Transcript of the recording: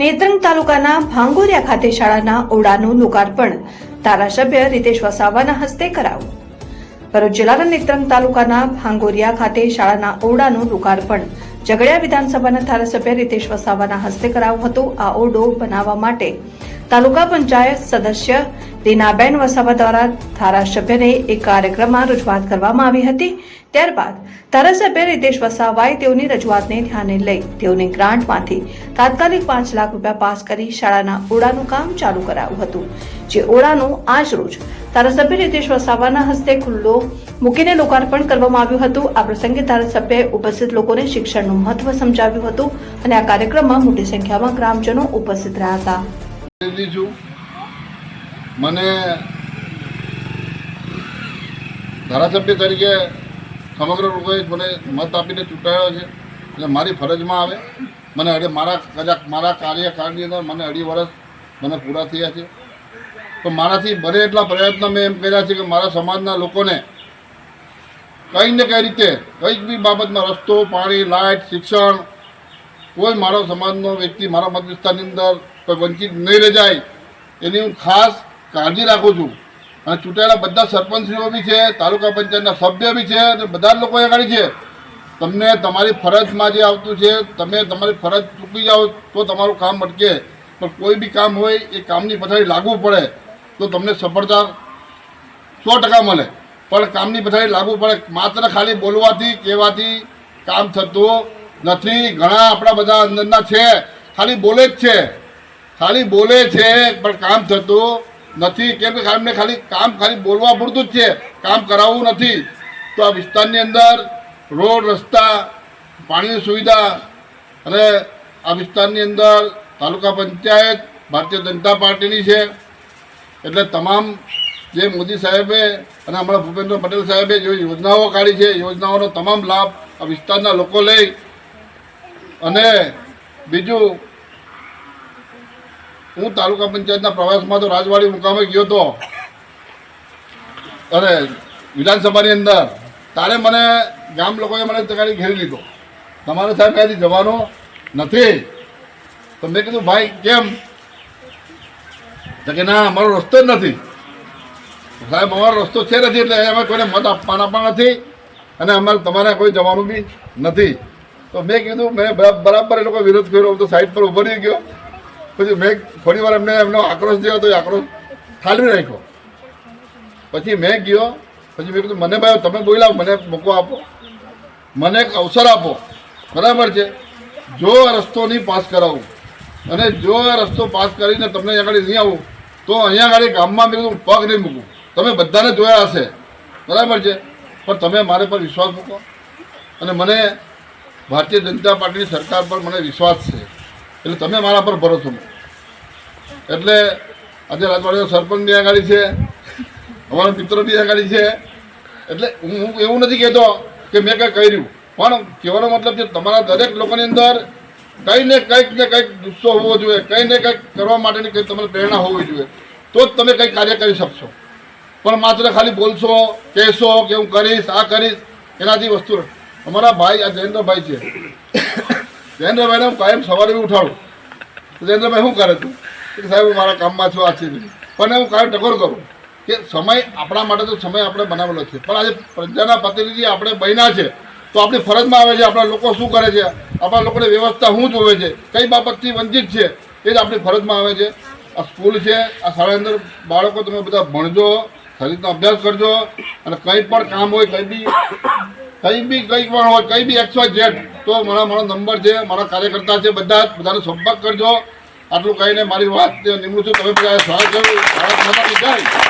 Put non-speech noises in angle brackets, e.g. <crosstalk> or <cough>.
નેત્રંગ તાલુકાના ભાંગોરિયા ખાતે શાળાના ઓરડાનું લોકાર્પણ. ધારાસભ્ય રીતેશ વસાવાના હસ્તે કરાયું ભરૂચ જિલ્લાના નેત્રંગ તાલુકાના ભાંગોરિયા ખાતે શાળાના ઓરડાનું લોકાર્પણ. ઝઘડિયા વિધાનસભાના ધારાસભ્ય રીતેશ વસાવાના હસ્તે કરાયું હતું આ ઓરડો બનાવવા માટે. તાલુકા પંચાયત સદસ્ય રીનાબેન વસાવા દ્વારા ધારાસભ્યને એક કાર્યક્રમમાં રજૂઆત કરવામાં આવી હતી. ત્યારબાદ ધારાસભ્ય રીતેશ વસાવાએ તેઓની રજૂઆતને ધ્યાને લઈ તેઓની ગ્રાન્ટમાંથી તાત્કાલિક પાંચ લાખ રૂપિયા પાસ કરી શાળાના ઓળાનું કામ ચાલુ કરાયું હતું. જે ઓળાનું આજ રોજ ધારાસભ્ય રીતેશ વસાવાના હસ્તે ખુલ્લો મૂકીને લોકાર્પણ કરવામાં આવ્યું હતું. આ પ્રસંગે ધારાસભ્યએ ઉપસ્થિત લોકોને શિક્ષણનું મહત્વ સમજાવ્યું હતું અને આ કાર્યક્રમમાં મોટી સંખ્યામાં ગ્રામજનો ઉપસ્થિત રહ્યા હતા. લીધી છું મને ધારાસભ્ય તરીકે સમગ્ર લોકોએ મને મત આપીને ચૂંટાયો છે એટલે મારી ફરજમાં આવે. મને અઢી મારા કદાચ મારા કાર્યકાળની અંદર મને અઢી વર્ષ મને પૂરા થયા છે. તો મારાથી બને એટલા પ્રયત્ન મેં એમ કર્યા છે કે મારા સમાજના લોકોને કંઈ ને કઈ રીતે કંઈક બી બાબતમાં રસ્તો, પાણી, લાઇટ, શિક્ષણ, કોઈ મારો સમાજનો વ્યક્તિ, મારા મત વિસ્તારની અંદર કોઈ વંચિત નહીં રજાય જાય. એની હું ખાસ કાળજી રાખું છું. અને ચૂંટાયેલા બધા સરપંચશ્રીઓ બી છે, તાલુકા પંચાયતના સભ્ય બી છે, અને બધા જ લોકો આગળ છે. તમને તમારી ફરજમાં જે આવતું છે, તમે તમારી ફરજ ચૂકી જાઓ તો તમારું કામ અટકે. પણ કોઈ બી કામ હોય, એ કામની પથારી લાગવું પડે તો તમને સફળતા સો ટકા મળે. પણ કામની પથારી લાગવું પડે માત્ર ખાલી બોલવાથી, કહેવાથી કામ થતું નથી. ઘણા આપણા બધા અંદરના છે, ખાલી બોલે જ છે. ખાલી બોલે છે, પણ કામ થતું નથી. કેમ કે એમને ખાલી કામ ખાલી બોલવા પૂરતું જ છે. કામ કરાવવું નથી. તો આ વિસ્તારની અંદર રોડ, રસ્તા, પાણીની સુવિધા અને આ વિસ્તારની અંદર તાલુકા પંચાયત, ભારતીય જનતા પાર્ટીની છે. એટલે તમામ જે મોદી સાહેબે અને હમણાં ભૂપેન્દ્ર પટેલ સાહેબે જે યોજનાઓ કાઢી છે યોજનાઓનો તમામ લાભ આ વિસ્તારના લોકો લઈ અને બીજું હું તાલુકા પંચાયતના પ્રવાસમાં તો રાજવાડી મુકામે ગયો હતો અને વિધાનસભાની અંદર તારે મને ગામ લોકોએ મને તગાડી ઘેરી લીધો. તમારે સાહેબ ત્યાંથી જવાનો નથી? તો મેં કીધું, ભાઈ, કેમ? તો કે, ના, અમારો રસ્તો જ નથી. સાહેબ, અમારો રસ્તો છે નથી, એટલે અમે કોઈને મત આપવાના પણ નથી અને અમારે તમારે કોઈ જવાનું બી નથી. તો મેં કીધું, મેં બરા- બરાબર એ લોકો વિરોધ કર્યો તો સાઈડ પર ઊભો રહી ગયો. પછી મેં થોડી વાર એમને એમનો આક્રોશ થયો તો આક્રોશ ઠાલવી રાખ્યો. પછી મેં ગયો, પછી મેં કીધું, મને ભાઈ, તમે બોલાવો મને મોકો આપો. મને એક અવસર આપો. બરાબર છે? જો આ રસ્તો નહીં પાસ કરાવું અને જો આ રસ્તો પાસ કરીને તમને અહીંયા આગળ નહીં આવું, તો અહીંયા આગળ ગામમાં મેં કીધું પગ નહીં મૂકું. તમે બધાને જોયા હશે. બરાબર છે? પણ તમે મારે પર વિશ્વાસ મૂકો. અને મને ભારતીય જનતા પાર્ટીની સરકાર પર મને વિશ્વાસ છે. એટલે તમે મારા પર ભરોસો મૂકો. એટલે આજે રાજવાડીનો સરપંચ બી આગળ છે, અમારા મિત્રો બી આગળ છે. એટલે હું એવું નથી કહેતો કે મેં કંઈ કર્યું. પણ કહેવાનો મતલબ છે, તમારા દરેક લોકોની અંદર કંઈ ને કંઈક ને કંઈક ગુસ્સો હોવો જોઈએ, કંઈ ને કંઈક કરવા માટેની કંઈક તમને પ્રેરણા હોવી જોઈએ. તો જ તમે કંઈક કાર્ય કરી શકશો. પણ માત્ર ખાલી બોલશો, કહેશો કે હું કરીશ, આ કરીશ, એનાથી વસ્તુ અમારા ભાઈ, આ જયેન્દ્રભાઈ છે. <coughs> જયેન્દ્રભાઈને હું કાયમ સવારે બી ઉઠાડું જયેન્દ્રભાઈ શું કરે તું? કે સાહેબ, હું મારા કામમાં છું આ છે પણ હું કાંઈ ટકોર કરું કે સમય આપણા માટે તો સમય આપણે બનાવેલો છે. પણ આજે પ્રજાના પ્રતિનિધિ આપણે બન્યા છે, તો આપણી ફરજમાં આવે છે, આપણા લોકો શું કરે છે, આપણા લોકોને વ્યવસ્થા શું જોવે છે, કઈ બાબતથી વંચિત છે, એ જ આપણી ફરજમાં આવે છે. આ સ્કૂલ છે, આ શાળાની અંદર બાળકો તમે બધા ભણજો શરીરનો અભ્યાસ કરજો, અને કંઈ પણ કામ હોય, કંઈ બી કંઈ બી કંઈ પણ હોય, કંઈ બી એક્સ વાય ઝેડ તો મારા મારો નંબર છે, મારા કાર્યકર્તા છે, બધા બધાનો સંપર્ક કરજો. આટલું કહીને મારી વાત નિમણું છું તમે બધા સ્વાગત કર્યું ભારત માતાની જય.